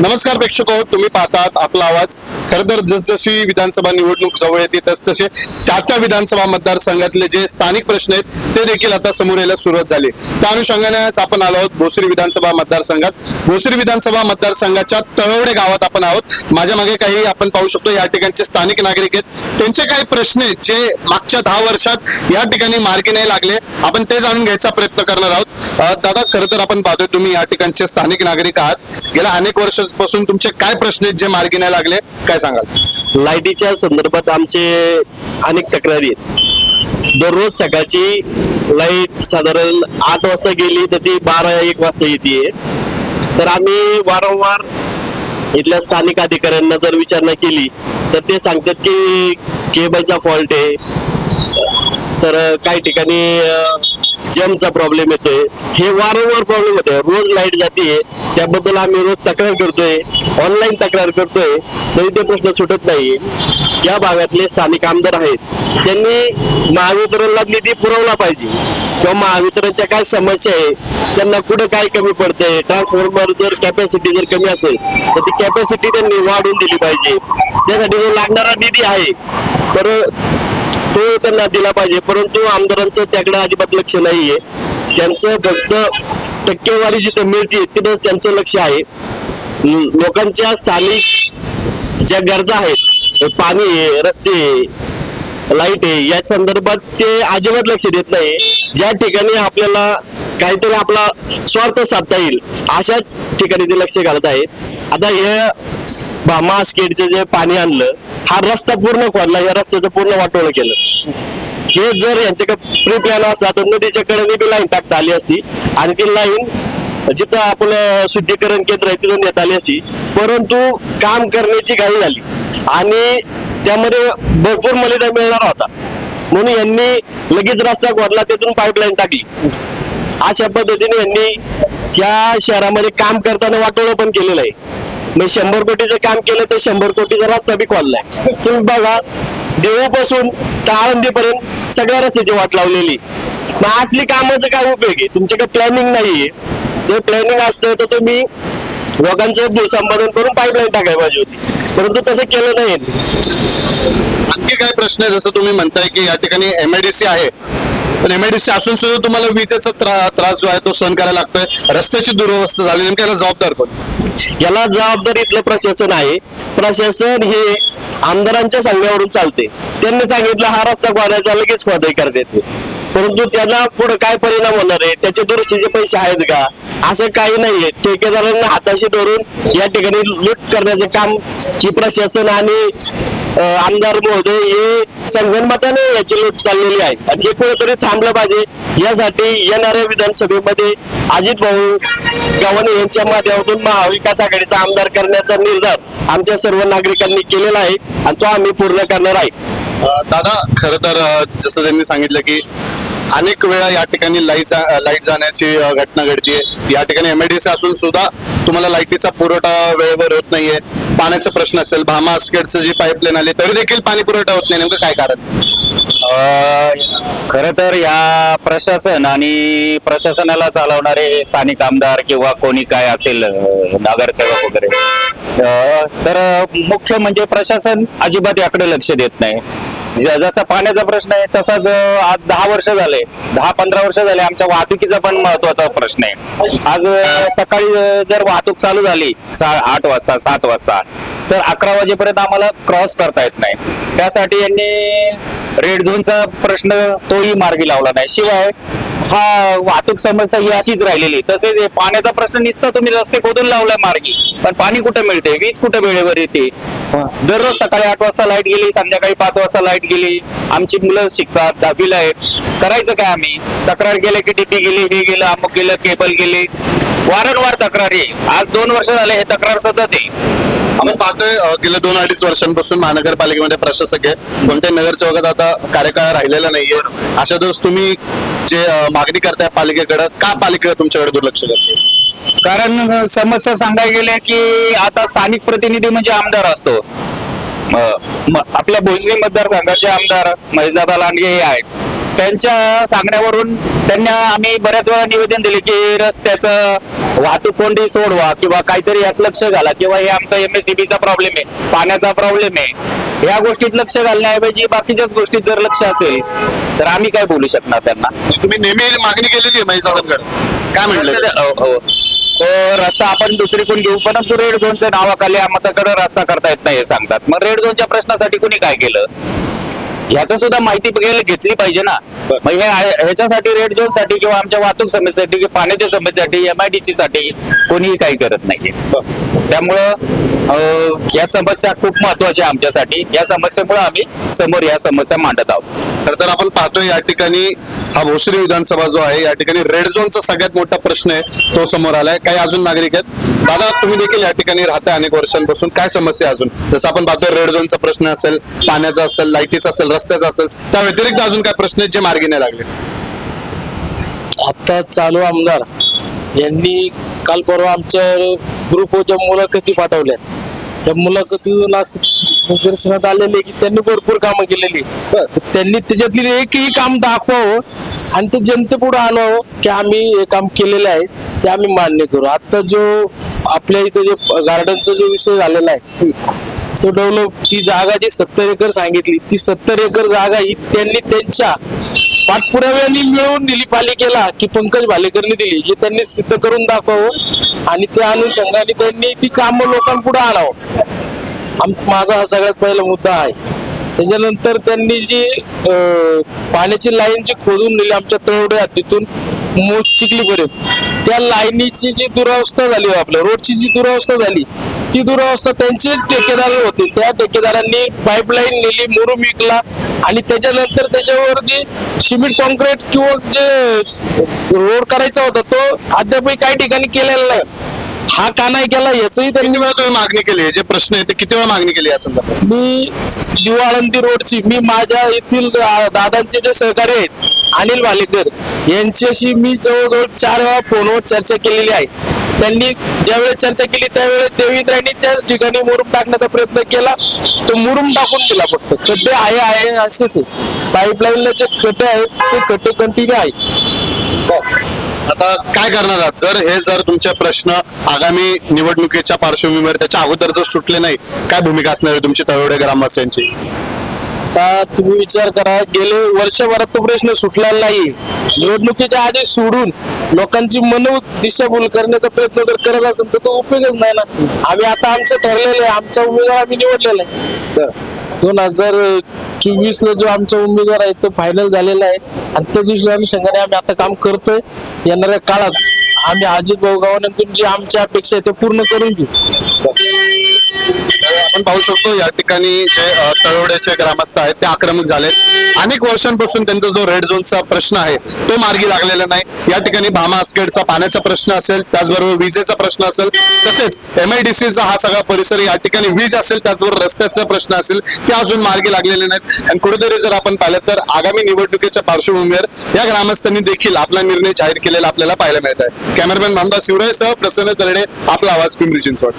नमस्कार प्रेक्षक हो तुम्ही पाहतात आपला आवाज. खर तर जसजशी विधानसभा निवडणूक जवळ येते तसतसे त्या त्या विधानसभा मतदारसंघातले जे स्थानिक प्रश्न आहेत ते देखील आता समोर यायला सुरुवात झाली. त्या अनुषंगानेच आपण आलो आहोत भोसरी विधानसभा मतदारसंघात. भोसरी विधानसभा मतदारसंघाच्या तळवडे गावात आपण आहोत. माझ्या मागे काही आपण पाहू शकतो या ठिकाणचे स्थानिक नागरिक आहेत. त्यांचे काही प्रश्न आहेत जे मागच्या दहा वर्षात या ठिकाणी मार्गी नाही लागले. आपण ते जाणून घ्यायचा प्रयत्न करणार आहोत. दादा खरं तर आपण पाहतोय तुम्ही या ठिकाणचे स्थानिक नागरिक आहात. गेल्या अनेक वर्ष आजपासून तुमचे काय प्रश्न आहेत जे मार्गी नाही लागले काय सांगाल? लाईटीच्या संदर्भात आमचे अनेक तक्रारी आहेत. दररोज सकाळची लाइट साधारण आठ वाजता गेली तर ती बारा एक वाजता येते तर आम्ही वारंवार इथल्या स्थानिक अधिकाऱ्यांना जर विचारणा केली तर ते सांगतात की केबलचा फॉल्ट आहे. तर काही ठिकाणी जमचा प्रॉब्लेम येतोय. हे वारंवार प्रॉब्लेम होते रोज लाइट जाते त्याबद्दल आम्ही रोज तक्रार करतोय. ऑनलाईन तक्रार करतोय. तरी ते प्रश्न सुटत नाही या भागातले स्थानिक आमदार आहेत. त्यांनी महावितरणला निधी पुरवला पाहिजे. किंवा महावितरणच्या काय समस्या आहे त्यांना कुठं काय कमी पडते ट्रान्सफॉर्मर जर कॅपॅसिटी जर कमी असेल तर ती कॅपॅसिटी त्यांनी वाढवून दिली पाहिजे. त्यासाठी जो लागणारा निधी आहे तर तो त्यांना दिला पाहिजे परंतु आमदारांचं त्याकडे अजिबात लक्ष नाहीये. त्यांचं फक्त टक्केवारी जिथं मिळते तिथं त्यांचं लक्ष आहे. लोकांच्या स्थानिक ज्या गरजा आहेत पाणी आहे रस्ते आहे, लाइट आहे या संदर्भात ते अजिबात लक्ष देत नाही. ज्या ठिकाणी आपल्याला काहीतरी आपला स्वार्थ साधता येईल अशाच ठिकाणी ते लक्ष घालत आहे आता हे भामा स्केटचं जे पाणी आणलं हा रस्ता पूर्ण खोदला या रस्त्याचं पूर्ण वाटोळ केलं. हे जर यांच्याकडे प्री प्लॅन असला तर नदीच्या कडेने बी लाईन टाकता आली असती. आणि ती लाईन जिथं आपलं शुद्धीकरण केंद्र आहे तिथं नेता आली असती. परंतु काम करण्याची घाई झाली. आणि त्यामध्ये भरपूर मलिदा मिळणार होता. म्हणून यांनी लगेच रस्ता खोदला तिथून पाईपलाईन टाकली. अशा पद्धतीने यांनी या शहरामध्ये काम करताना वाटोळं पण केलेलं आहे. मग शंभर कोटीचं काम केलं तर शंभर कोटीचा रस्ता बी कॉललाय तुम्ही बघा देऊपासून तर आळंदीपर्यंत सगळ्या रस्त्याची वाट लावलेली. मग असली कामाचं काय उपयोग आहे? तुमच्याकडे प्लॅनिंग नाहीये. जर प्लॅनिंग असतं तर तुम्ही लोकांचं भूसंपादन करून पाईपलाईन टाकायला पाहिजे होती. परंतु तसं केलं नाही. आणखी काय प्रश्न आहे जसं तुम्ही म्हणताय की या ठिकाणी एमआयडीसी आहे. पण एमआयडीसी असून सुद्धा तुम्हाला विजेचा त्रा- त्रास जो आहे तो सहन करायला लागतोय. रस्त्याची दुरवस्था झाली नेमक्या याला जबाबदार कोण? याला जबाबदार इथलं प्रशासन आहे. प्रशासन हे आमदारांच्या सांगण्यावरून चालते. त्यांनी सांगितलं हा रस्ता खोदायचा लगेच खोदाई करतात परंतु त्याला पुढे काय परिणाम होणार आहे? त्याचे दुरुस्तीचे पैसे आहेत का? असं काही नाहीये. ठेकेदारांना हाताशी धरून या ठिकाणी लूट करण्याचं काम ही प्रशासन आणि आमदार महोदय हे संगणमताने याची लूट चाललेली आहे. आणि हे कुठेतरी थांबलं पाहिजे. यासाठी येणाऱ्या विधानसभेमध्ये अजित भाऊ गव्हाणे यांच्या माध्यमातून महाविकास आघाडीचा आमदार करण्याचा निर्धार आमच्या सर्व नागरिकांनी केलेला आहे. आणि तो आम्ही पूर्ण करणार आहे. दादा खर तर जसं त्यांनी सांगितलं की अनेक वेळा या ठिकाणी लाइट लाइट जाण्याची घटना घडतीये या ठिकाणी एमआयडीसी असून सुद्धा तुम्हाला लाईटीचा पुरवठा वेळेवर होत नाहीये. पाण्याचा प्रश्न असेल भामा स्केटचं जी पाईपलाईन आली तरी देखील पाणी पुरवठा होत नाही. नेमकं काय कारण? खर तर या प्रशासन आणि प्रशासनाला चालवणारे स्थानिक आमदार किंवा कोणी काय असेल नगरसेवक वगैरे तर मुख्य म्हणजे प्रशासन अजिबात याकडे लक्ष देत नाही. जसा पाण्याचा प्रश्न आहे तसाच आज दहा वर्ष झाले. दहा पंधरा वर्ष झाले आमच्या वाहतुकीचा पण महत्त्वाचा प्रश्न आहे. आज सकाळी जर वाहतूक चालू झाली आठ वाजता सात वाजता तर अकरा वाजेपर्यंत आम्हाला क्रॉस करता येत नाही. त्यासाठी यांनी रेड झोनचा प्रश्न तोही मार्गी लावला नाही. शिवाय हा वाहतूक समस्या ही अशीच राहिलेली. तसेच पाण्याचा प्रश्न निसता तुम्ही रस्ते खोदून लावलाय मार्गी. पण पाणी कुठे मिळते वीज कुठे वेळेवर येते? दररोज सकाळी आठ वाजता लाइट गेली संध्याकाळी पाच वाजता लाइट गेली. आमची मुलं शिकतात दहावीला आहेत. करायचं काय आम्ही? तक्रार केलं की डीपी गेली हे गेलं अमुक गेलं केबल गेली. वारंवार तक्रार तक्रारी आज दोन वर्ष झाले हे तक्रार सतत आहे. आपण पाहतोय गेल्या दोन अडीच वर्षांपासून महानगरपालिकेमध्ये प्रशासक आहे कोणत्याही नगरसेवकाचा आता कार्यकाळ राहिलेला नाहीये. अशा दिवस तुम्ही जे मागणी करताय पालिकेकडे का पालिका तुमच्याकडे दुर्लक्ष करते कारण समस्या सांगायला गेल्या की आता स्थानिक प्रतिनिधी म्हणजे आमदार असतो. म- आपल्या भोजनी मतदारसंघाचे आमदार महेशदादा लांडगे हे आहेत. त्यांच्या सांगण्यावरून त्यांना आम्ही बऱ्याच वेळा निवेदन दिले की रस्त्याचं वाहतूक कोंडी सोडवा किंवा काहीतरी यात लक्ष घाला किंवा हे आमचा एमएससीबी चा प्रॉब्लेम आहे पाण्याचा प्रॉब्लेम आहे या गोष्टीत लक्ष घालण्याऐवजी बाकीच्याच गोष्टीत जर लक्ष असेल तर आम्ही काय बोलू शकणार त्यांना? तुम्ही नेहमी मागणी केलेली आहे दादांकडे काय म्हटलं? हो, हो. तो रस्ता आपण दुसरीकडून घेऊ परंतु रेड झोनच्या नावाखाली आमच्याकडे रस्ता करता येत नाही हे सांगतात. मग रेड झोनच्या प्रश्नासाठी कुणी काय केलं? ह्याचं सुद्धा माहिती घेतली पाहिजे ना. मग हे ह्याच्यासाठी रेड झोनसाठी किंवा आमच्या वाहतूक समस्येसाठी किंवा पाण्याच्या समस्येसाठी एमआयडीसी साठी कोणीही काही करत नाहीये. त्यामुळं या समस्या खूप महत्त्वाच्या आमच्यासाठी. या समस्येमुळे आम्ही समोर या समस्या मांडत आहोत. खर तर आपण पाहतोय या ठिकाणी हा भोसरी विधानसभा जो आहे या ठिकाणी रेड झोनचा सगळ्यात मोठा प्रश्न आहे तो समोर आलाय. काही अजून नागरिक आहेत? दादा तुम्ही देखील या ठिकाणी राहताय अनेक वर्षांपासून. काय समस्या अजून? जसं आपण पाहतोय रेड झोनचा प्रश्न असेल पाण्याचा असेल लाईटीचा असेल रस्त्याचा असेल त्या व्यतिरिक्त अजून काय प्रश्न आहेत जे मार्गी नाही लागले? आता चालू आमदार यांनी काल परवा आमच्या ग्रुपच्या मुलाखती पाठवल्या त्या मुलाखतीतून असं निदर्शनात आलेले की त्यांनी भरपूर कामं केलेली तर त्यांनी त्याच्यातली एकही काम दाखवावं आणि ते जनतेपुढे आणावं की आम्ही हे काम केलेलं आहे ते आम्ही मान्य करू. आता जो आपल्या इथं जे गार्डनचा जो विषय झालेला आहे तो डेव्हलप ती जागा जी सत्तर एकर सांगितली ती सत्तर एकर जागा ही त्यांनी त्यांच्या पाठपुराव्यांनी मिळवून दिली पालिकेला की पंकज भालेकरनी दिली हे त्यांनी सिद्ध करून दाखवावं आणि त्या अनुषंगाने त्यांनी ती कामं लोकांपुढे आणावं. माझा हा सगळ्यात पहिला मुद्दा आहे. त्याच्यानंतर त्यांनी जी अं, पाण्याची लाईन जी खोदून दिली आमच्या तळवडे तिथून मोज चिखलीपर्यंत. त्या लाईनीची जी दुरावस्था झाली हो आपल्या रोडची जी दुरावस्था झाली ती दुरावस्था त्यांचे ठेकेदार होते. त्या ठेकेदारांनी पाईपलाईन नेली मुरुम विकला आणि त्याच्यानंतर त्याच्यावर जे सिमेंट कॉन्क्रीट किंवा जे रोड करायचा होता तो अद्यापही काही ठिकाणी केलेला नाही. हा का नाही केला याचंही त्यांनी वेळा तुम्ही मागणी केली? जे प्रश्न आहे ते किती वेळा मागणी केली संदर्भात? मी दिवाळंदी रोडची मी माझ्या येथील दादांचे जे सहकारी आहेत अनिल भालेकर यांच्याशी मी जवळजवळ चार वेळा फोनवर चर्चा केलेली आहे. त्यांनी ज्यावेळेस चर्चा केली त्यावेळेस देवेंद्रांनी त्याच ठिकाणी मुरुम टाकण्याचा प्रयत्न केला. तो मुरुम टाकून दिला फक्त. खड्डे आहे आहे असेच आहे पाईपलाईनला जे खड्डे आहेत ते खड्डे कंटिन्यू आहे आता काय करणार आहात? जर हे जर तुमचे प्रश्न आगामी निवडणुकीच्या पार्श्वभूमीवर त्याच्या अगोदर जर सुटले नाही काय भूमिका असणार आहे तुमची तळवडे ग्रामवासियांची? आता तुम्ही विचार करा गेले वर्षभरात तो प्रश्न सुटलेला नाही. निवडणुकीच्या आधी सोडून लोकांची मन दिशाभूल करण्याचा प्रयत्न जर करत असेल तर तो उपयोगच नाही ना. आम्ही आता आमचं ठरलेलं आहे आमचा उमेदवार आम्ही निवडलेला आहे. दोन हजार चोवीस ला जो आमचा उमेदवार आहे तो फायनल झालेला आहे. आणि त्या दिवशी आम्ही संघाने आम्ही आता काम करतोय. येणाऱ्या काळात आम्ही अजित भाऊ गावानंतर जी आमची अपेक्षा आहे ते पूर्ण करून घेऊ. आपण पाहू शकतो या ठिकाणी जे तळवड्याचे ग्रामस्थ आहेत ते आक्रमक झाले अनेक वर्षांपासून त्यांचा जो रेड झोनचा प्रश्न आहे तो मार्गी लागलेला नाही. या ठिकाणी भामा आसखेडचा पाण्याचा प्रश्न असेल त्याचबरोबर विजेचा प्रश्न असेल तसेच एमआयडीसीचा हा सगळा परिसर या ठिकाणी वीज असेल त्याचबरोबर रस्त्याचा प्रश्न असेल ते अजून मार्गी लागलेले नाहीत. आणि कुठेतरी जर आपण पाहिलं तर आगामी निवडणुकीच्या पार्श्वभूमीवर या ग्रामस्थांनी देखील आपला निर्णय जाहीर केलेला आपल्याला पाहायला मिळत आहे. कॅमेरामॅन मामदा शिवराय सह प्रसन्न तरडे आपला आवाज पिंपरी चिंचवड.